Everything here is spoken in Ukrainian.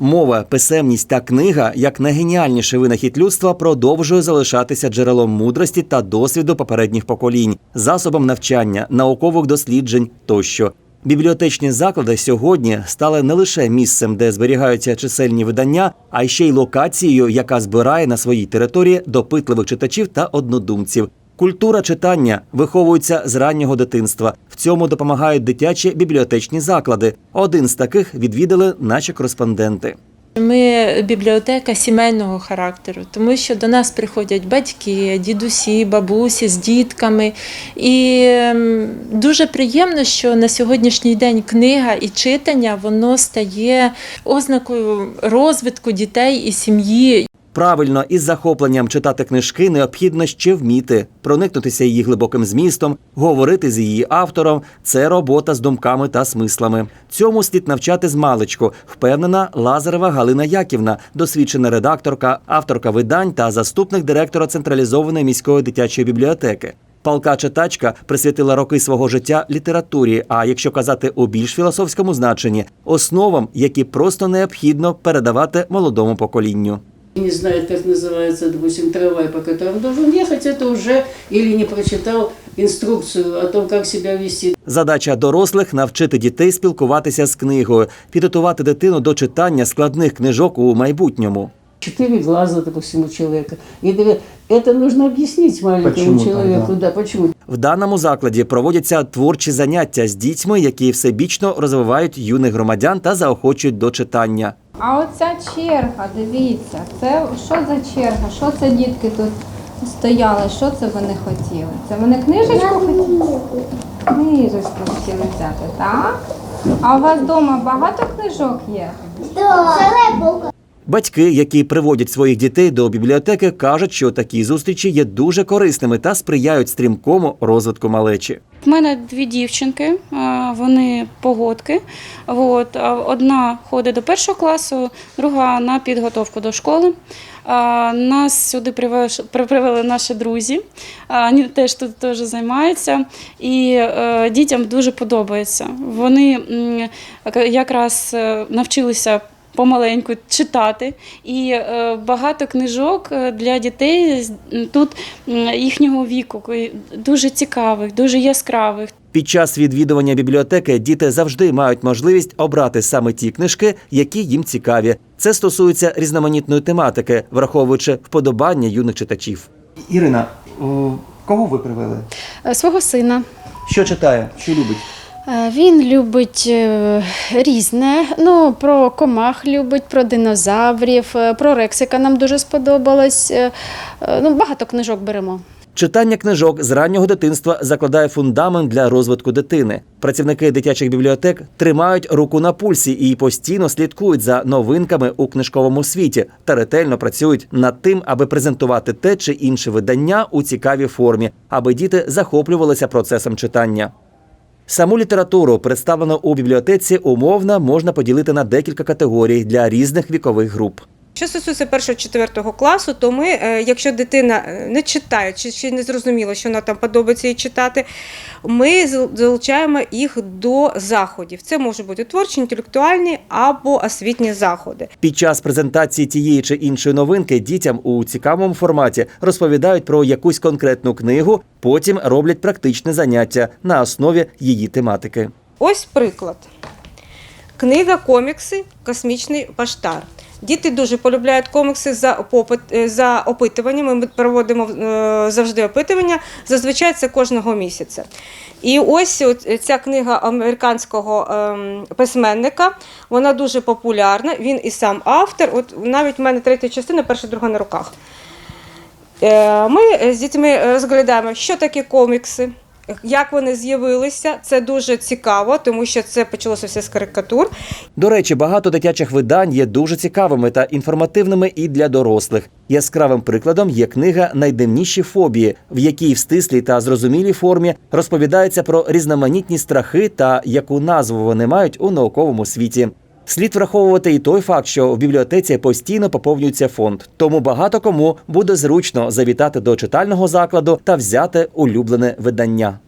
Мова, писемність та книга, як найгеніальніший винахід людства, продовжує залишатися джерелом мудрості та досвіду попередніх поколінь, засобом навчання, наукових досліджень тощо. Бібліотечні заклади сьогодні стали не лише місцем, де зберігаються чисельні видання, а ще й локацією, яка збирає на своїй території допитливих читачів та однодумців. Культура читання виховується з раннього дитинства. В цьому допомагають дитячі бібліотечні заклади. Один з таких відвідали наші кореспонденти. Ми бібліотека сімейного характеру, тому що до нас приходять батьки, дідусі, бабусі з дітками. І ем, дуже приємно, що на сьогоднішній день книга і читання воно стає ознакою розвитку дітей і сім'ї. Правильно, із захопленням читати книжки необхідно ще вміти, проникнутися її глибоким змістом, говорити з її автором. Це робота з думками та смислами. Цьому слід навчати з маличку, впевнена Лазарева Галина Яківна, досвідчена редакторка, авторка видань та заступник директора централізованої міської дитячої бібліотеки. Палка читачка присвятила роки свого життя літературі. А якщо казати у більш філософському значенні, основам, які просто необхідно передавати молодому поколінню не знает, как называется, допустим, трамвай, по которому должен ехать, это уже или не прочитал инструкцию о том, как себя вести. Задача дорослих навчити дітей спілкуватися з книгою, підготувати дитину до читання складних книжок у майбутньому. Четыре глаза, допустим, у человека. И говорят, это нужно объяснить маленькому Почему человеку. тогда? Да, почему? В даному закладі проводяться творчі заняття з дітьми, які всебічно розвивають юних громадян та заохочують до читання. А оця черга, дивіться, це що за черга? Що це дітки тут стояли? Що це вони хотіли? Це вони книжечку хотіли? Книжечку хотіли взяти, так? А у вас вдома багато книжок є? Батьки, які приводять своїх дітей до бібліотеки, кажуть, що такі зустрічі є дуже корисними та сприяють стрімкому розвитку малечі. В мене дві дівчинки, вони погодки. От, одна ходить до першого класу, друга на підготовку до школи. Нас сюди привели наші друзі. Вони теж тут теж займаються. І е, дітям дуже подобається. Вони якраз е, навчилися. Помаленьку читати, і е, багато книжок е, для дітей з- тут їхнього віку, дуже цікавих, дуже яскравих. Під час відвідування бібліотеки діти завжди мають можливість обрати саме ті книжки, які їм цікаві. Це стосується різноманітної тематики, враховуючи вподобання юних читачів. Ірина, кого ви привели? Е, Свого сина. Що читає, що любить? Е, Він любить е, різне. Ну, про комах любить, про динозаврів, е, про Рексика нам дуже сподобалось. Ну, багато книжок беремо. Читання книжок з раннього дитинства закладає фундамент для розвитку дитини. Працівники дитячих бібліотек тримають руку на пульсі і постійно слідкують за новинками у книжковому світі та ретельно працюють над тим, аби презентувати те чи інше видання у цікавій формі, аби діти захоплювалися процесом читання. Саму літературу, представлену у бібліотеці, умовно можна поділити на декілька категорій для різних вікових груп. Що стосується першого четвертого класу, то ми, е, якщо дитина е, не читає, чи ще не зрозуміло, що вона там подобається їй читати, ми зал- залучаємо їх до заходів. Це можуть бути творчі, інтелектуальні або освітні заходи. Під час презентації тієї чи іншої новинки дітям у цікавому форматі розповідають про якусь конкретну книгу, потім роблять практичне заняття на основі її тематики. Ось приклад. Книга комікси Космічний поштар. Діти дуже полюбляють комікси за попит е, за опитуваннями. Ми проводимо е, завжди опитування. Зазвичай це кожного місяця. І ось ця книга американського ем, письменника. Вона дуже популярна. Він і сам автор. От навіть в мене третя частина, перша друга на руках. Е, Ми з дітьми розглядаємо, що таке комікси, як вони з'явилися. Це дуже цікаво, тому що це почалося все з карикатур. До речі, багато дитячих видань є дуже цікавими та інформативними і для дорослих. Яскравим прикладом є книга Найдивніші фобії, в якій в стислій та зрозумілій формі розповідається про різноманітні страхи та яку назву вони мають у науковому світі. Слід враховувати і той факт, що в бібліотеці постійно поповнюється фонд, тому багато кому буде зручно завітати до читального закладу та взяти улюблене видання.